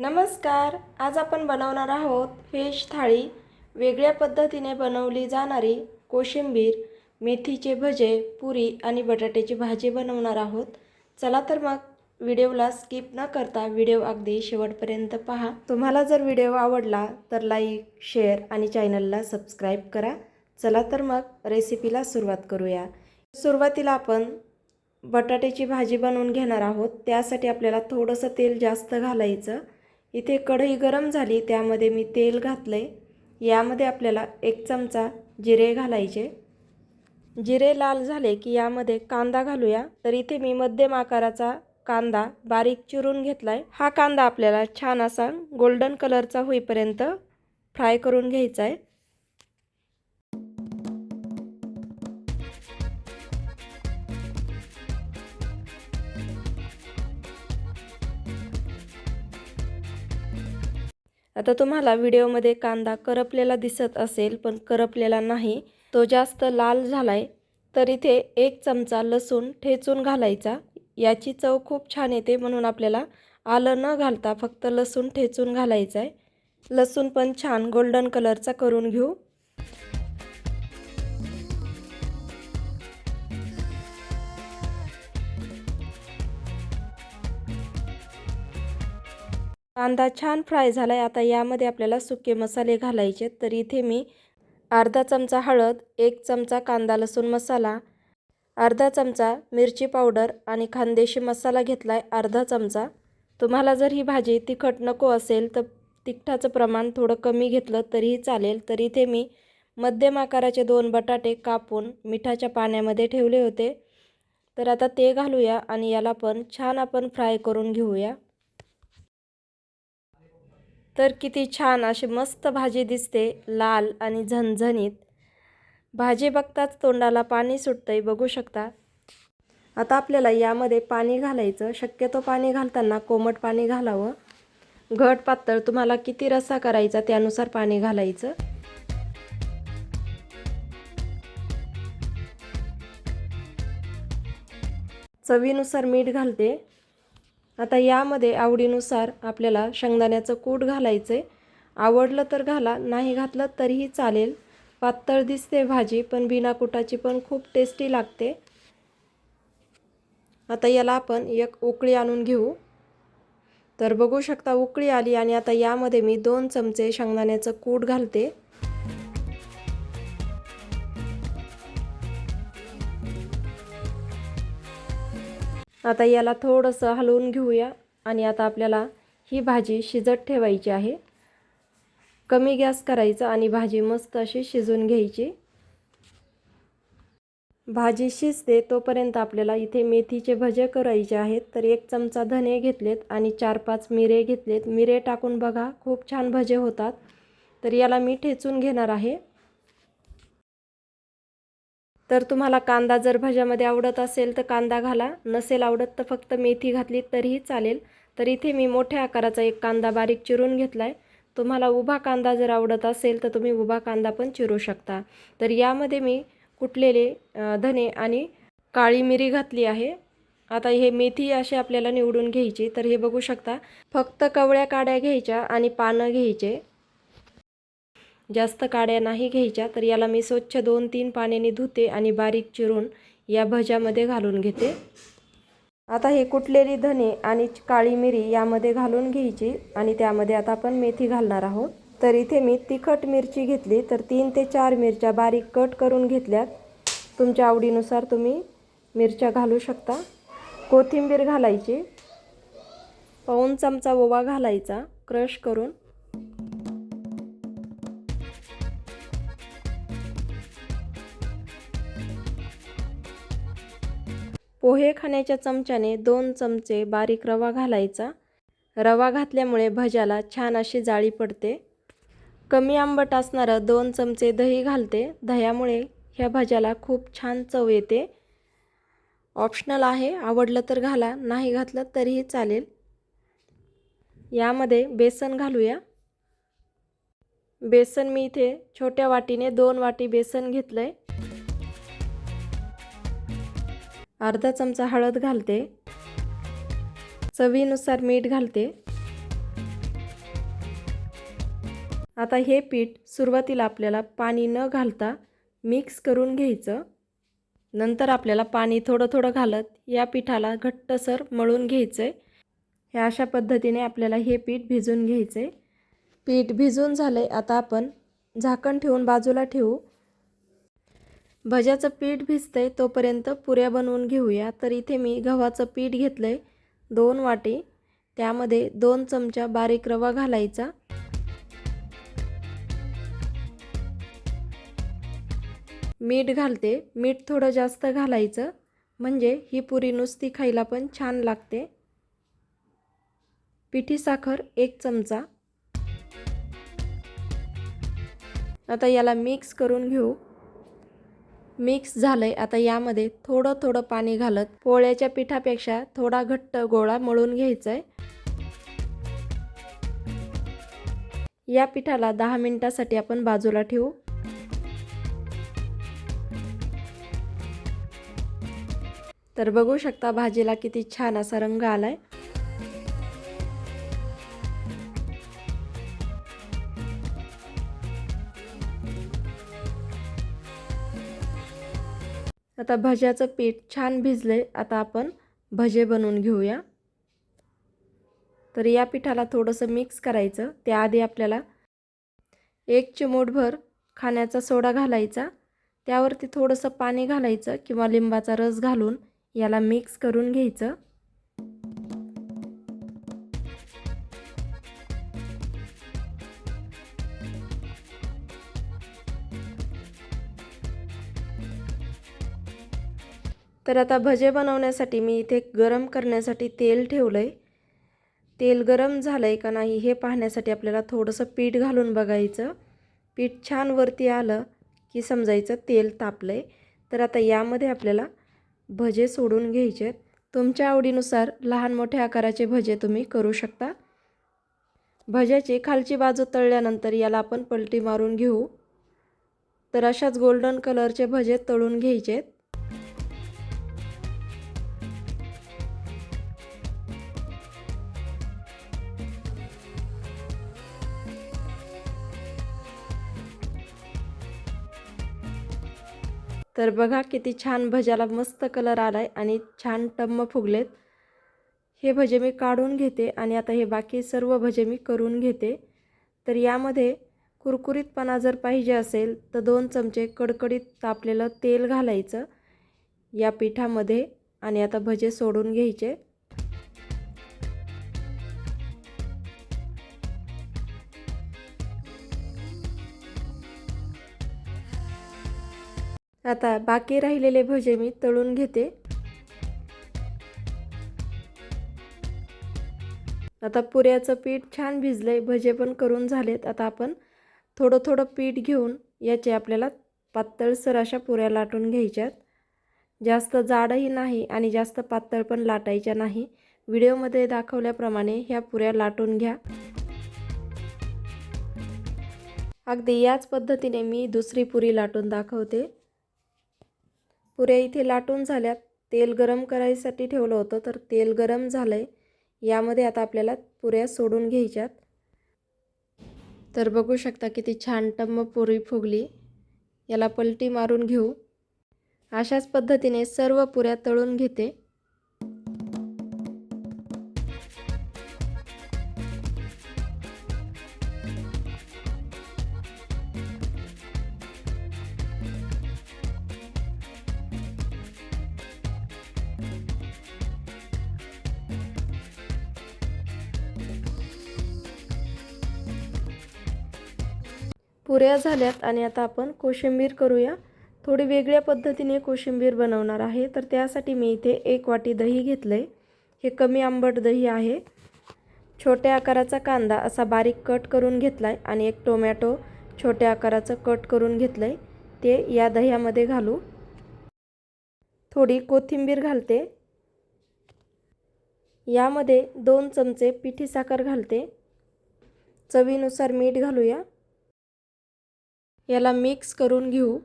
नमस्कार आज आपण बनवणार आहोत व्हेज थाळी. वेगळ्या पद्धतीने बनवली जाणारी कोशिंबीर मेथीचे भजे पुरी आणि बटाट्याची भाजी बनवणार आहोत. चला तर मग व्हिडिओला स्किप न करता व्हिडिओ अगदी शेवटपर्यंत पहा. तुम्हाला जर व्हिडिओ आवडला तर लाईक शेअर आणि चॅनलला सबस्क्राईब करा. चला तर मग रेसिपीला सुरुवात करूया. सुरुवातीला आपण बटाट्याची भाजी बनवून घेणार आहोत. त्यासाठी आपल्याला थोडंसं तेल जास्त घालायचं. इथे कढई गरम झाली त्यामध्ये मी तेल घातले यामध्ये आपल्याला एक चमचा जिरे घालायचे. जिरे लाल झाले की यामध्ये कांदा घालूया. तर इथे मी मध्यम आकाराचा कांदा बारीक चिरून घेतला आहे हा कांदा आपल्याला छान असा गोल्डन कलरचा होईपर्यंत फ्राय करून घ्यायचा आहे आता तुम्हाला व्हिडिओमध्ये कांदा करपलेला दिसत असेल पण करपलेला नाही. तो जास्त लाल झाला आहे तर इथे एक चमचा लसूण ठेचून घालायचा. याची चव खूप छान येते म्हणून आपल्याला आलं न घालता फक्त लसूण ठेचून घालायचं आहे लसूण पण छान गोल्डन कलरचा करून घेऊ. कांदा छान फ्राय झाला आहे आता यामध्ये आपल्याला सुके मसाले घालायचे तर इथे मी अर्धा चमचा हळद एक चमचा कांदा लसूण मसाला अर्धा चमचा मिरची पावडर आणि खानदेशी मसाला घेतला आहे अर्धा चमचा. तुम्हाला जर ही भाजी तिखट नको असेल तर तिखटाचं प्रमाण थोडं कमी घेतलं तरीही चालेल. तर इथे मी मध्यम आकाराचे दोन बटाटे कापून मिठाच्या पाण्यामध्ये ठेवले होते. तर आता ते घालूया आणि याला पण छान आपण फ्राय करून घेऊया. तर किती छान अशी मस्त भाजी दिसते लाल आणि झणझणीत. भाजी बघताच तोंडाला पाणी सुटतंय बघू शकता. आता आपल्याला यामध्ये पाणी घालायचं. शक्यतो पाणी घालताना कोमट पाणी घालावं. घट पातळ तुम्हाला किती रस्सा करायचा त्यानुसार पाणी घालायचं. चवीनुसार मीठ घालते. आता यामध्ये आवडीनुसार आपल्याला शेंगदाण्याचं कूट घालायचं. आहे आवडलं तर घाला नाही घातलं तरीही चालेल. पातळ दिसते भाजी पण बिना कुटाची पण खूप टेस्टी लागते. आता याला आपण एक उकळी आणून घेऊ. तर बघू शकता उकळी आली आणि आता यामध्ये मी दोन चमचे शेंगदाण्याचं कूट घालते. आता याला थोडंसं हलवून घेऊया आणि आता आपल्याला ही भाजी शिजत ठेवायची आहे. कमी गॅस करायचा आणि भाजी मस्त अशी शिजून घ्यायची. भाजी शिजते तोपर्यंत आपल्याला इथे मेथीचे भजे करायचे आहेत. तर एक चमचा धने घेतलेत आणि चार पाच मिरे घेतलेत. मिरे टाकून बघा खूप छान भजे होतात. तर याला मी ठेचून घेणार आहे. तर तुम्हाला कांदा जर भज्यामध्ये आवडत असेल तर कांदा घाला. नसेल आवडत तर फक्त मेथी घातली तरीही चालेल. तर इथे मी मोठ्या आकाराचा एक कांदा बारीक चिरून घेतला आहे तुम्हाला उभा कांदा जर आवडत असेल तर तुम्ही उभा कांदा पण चिरू शकता. तर यामध्ये मी कुटलेले धने आणि काळी मिरी घातली आहे. आता हे मेथी असे आपल्याला निवडून घ्यायची. तर हे बघू शकता. फक्त कवळ्या काड्या घ्यायच्या आणि पानं घ्यायचे. जास्त काड्या नाही घ्यायच्या तर याला मी स्वच्छ दोन तीन पाण्याने धुते आणि बारीक चिरून या भज्यामध्ये घालून घेते. आता हे कुटलेली धने आणि काळी मिरी यामध्ये घालून घ्यायची आणि त्यामध्ये आता आपण मेथी घालणार आहोत. तर इथे मी तिखट मिरची घेतली तर तीन ते चार मिरच्या बारीक कट करून घेतल्यात. तुमच्या आवडीनुसार तुम्ही मिरच्या घालू शकता. कोथिंबीर घालायची पाऊन चमचा ओवा घालायचा क्रश करून पोहे खाण्याच्या चमच्याने दोन चमचे बारीक रवा घालायचा. रवा घातल्यामुळे भज्याला छान अशी जाळी पडते. कमी आंबट असणारं दोन चमचे दही घालते. दह्यामुळे ह्या भज्याला खूप छान चव येते. ऑप्शनल आहे आवडलं तर घाला नाही घातलं तरीही चालेल. यामध्ये बेसन घालूया. बेसन मी इथे छोट्या वाटीने दोन वाटी बेसन घेतलं आहे अर्धा चमचा हळद घालते. चवीनुसार मीठ घालते. आता हे पीठ सुरुवातीला आपल्याला पाणी न घालता मिक्स करून घ्यायचं. नंतर आपल्याला पाणी थोडं थोडं घालत या पिठाला घट्टसर मळून घ्यायचं आहे ह्या अशा पद्धतीने आपल्याला हे पीठ भिजून घ्यायचं आहे पीठ भिजून झालं आहे आता आपण झाकण ठेवून बाजूला ठेवू. भज्याचं पीठ भिजतंय तोपर्यंत पुऱ्या बनवून घेऊया. तर इथे मी गव्हाचं पीठ घेतलं आहे दोन वाटी. त्यामध्ये दोन चमचा बारीक रवा घालायचा. मीठ घालते. मीठ थोडं जास्त घालायचं. म्हणजे ही पुरी नुसती खायला पण छान लागते. पिठी साखर एक चमचा. आता याला मिक्स करून घेऊ. मिक्स झालंय. आता यामध्ये थोडं थोडं पाणी घालत पोळ्याच्या पिठापेक्षा थोडा घट्ट गोळा मळून घ्यायचा आहे या पिठाला दहा मिनिटासाठी आपण बाजूला ठेवू. तर बघू शकता भाजीला किती छान असा रंग आलाय. आता भज्याचं पीठ छान भिजले आता आपण भजे बनवून घेऊया. तर या पिठाला थोडंसं मिक्स करायचं. त्याआधी आपल्याला एक चिमूटभर खाण्याचा सोडा घालायचा. त्यावरती थोडंसं पाणी घालायचं किंवा लिंबाचा रस घालून याला मिक्स करून घ्यायचं. तर आता भजे बनवण्यासाठी मी इथे गरम करण्यासाठी तेल ठेवलं आहे तेल गरम झालं आहे का नाही हे पाहण्यासाठी आपल्याला थोडंसं पीठ घालून बघायचं. पीठ छान वरती आलं की समजायचं तेल तापलं आहे तर आता यामध्ये आपल्याला भजे सोडून घ्यायचे आहेत. तुमच्या आवडीनुसार लहान मोठ्या आकाराचे भजे तुम्ही करू शकता. भज्याची खालची बाजू तळल्यानंतर याला आपण पलटी मारून घेऊ. तर अशाच गोल्डन कलरचे भजे तळून घ्यायचे आहेत. तर बघा किती छान भज्याला मस्त कलर आला आहे आणि छान टम्म फुगलेत. हे भजे मी काढून घेते आणि आता हे बाकी सर्व भजे मी करून घेते. तर यामध्ये कुरकुरीतपणा जर पाहिजे असेल तर दोन चमचे कडकडीत तापलेलं तेल घालायचं या पिठामध्ये आणि आता भजे सोडून घ्यायचे. आता बाकी राहिलेले भजे मी तळून घेते. आता पुऱ्याचं पीठ छान भिजलंय भजे पण करून झालेत. आता आपण थोडं थोडं पीठ घेऊन याचे आपल्याला पातळसर अशा पुऱ्या लाटून घ्यायच्यात. जास्त जाडही नाही आणि जास्त पातळ पण लाटायच्या नाही. व्हिडिओमध्ये दाखवल्याप्रमाणे ह्या पुऱ्या लाटून घ्या. अगदी याच पद्धतीने मी दुसरी पुरी लाटून दाखवते. पुऱ्या इथे लाटून झाल्यात. तेल गरम करायसाठी ठेवलं होतं तर तेल गरम झालं आहे यामध्ये आता आपल्याला पुऱ्या सोडून घ्यायच्यात. तर बघू शकता किती छान टम्म पुरी फुगली. याला पलटी मारून घेऊ. अशाच पद्धतीने सर्व पुऱ्या तळून घेते. पुऱ्या झाल्यात आणि आता आपण कोशिंबीर करूया. थोडी वेगळ्या पद्धतीने कोशिंबीर बनवणार आहे. तर त्यासाठी मी इथे एक वाटी दही घेतलं आहे हे कमी आंबट दही आहे. छोट्या आकाराचा कांदा असा बारीक कट करून घेतला आहे आणि एक टोमॅटो छोट्या आकाराचं कट करून घेतलं आहे ते या दह्यामध्ये घालू. थोडी कोथिंबीर घालते. यामध्ये दोन चमचे पिठी साखर घालते. चवीनुसार मीठ घालूया. याला मिक्स करून घेऊ.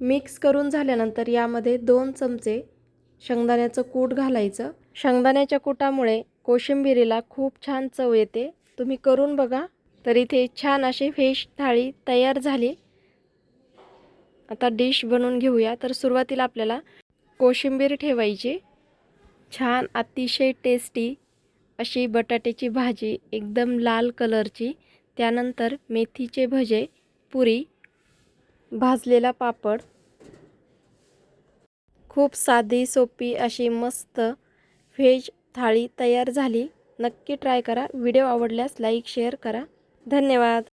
मिक्स करून झाल्यानंतर यामध्ये दोन चमचे शेंगदाण्याचं कूट घालायचं. शेंगदाण्याच्या कुटामुळे कोशिंबिरीला खूप छान चव येते. तुम्ही करून बघा. तर इथे छान अशी फिश थाळी तयार झाली. आता डिश बनवून घेऊया. तर सुरुवातीला आपल्याला कोशिंबीर ठेवायची. छान अतिशय टेस्टी अशी बटाट्याची भाजी एकदम लाल कलरची त्यानंतर मेथीचे भजे पुरी भाजलेला पापड. खूप साधी सोपी अशी मस्त व्हेज थाळी तयार झाली. नक्की ट्राय करा. व्हिडिओ आवडल्यास लाईक शेअर करा. धन्यवाद.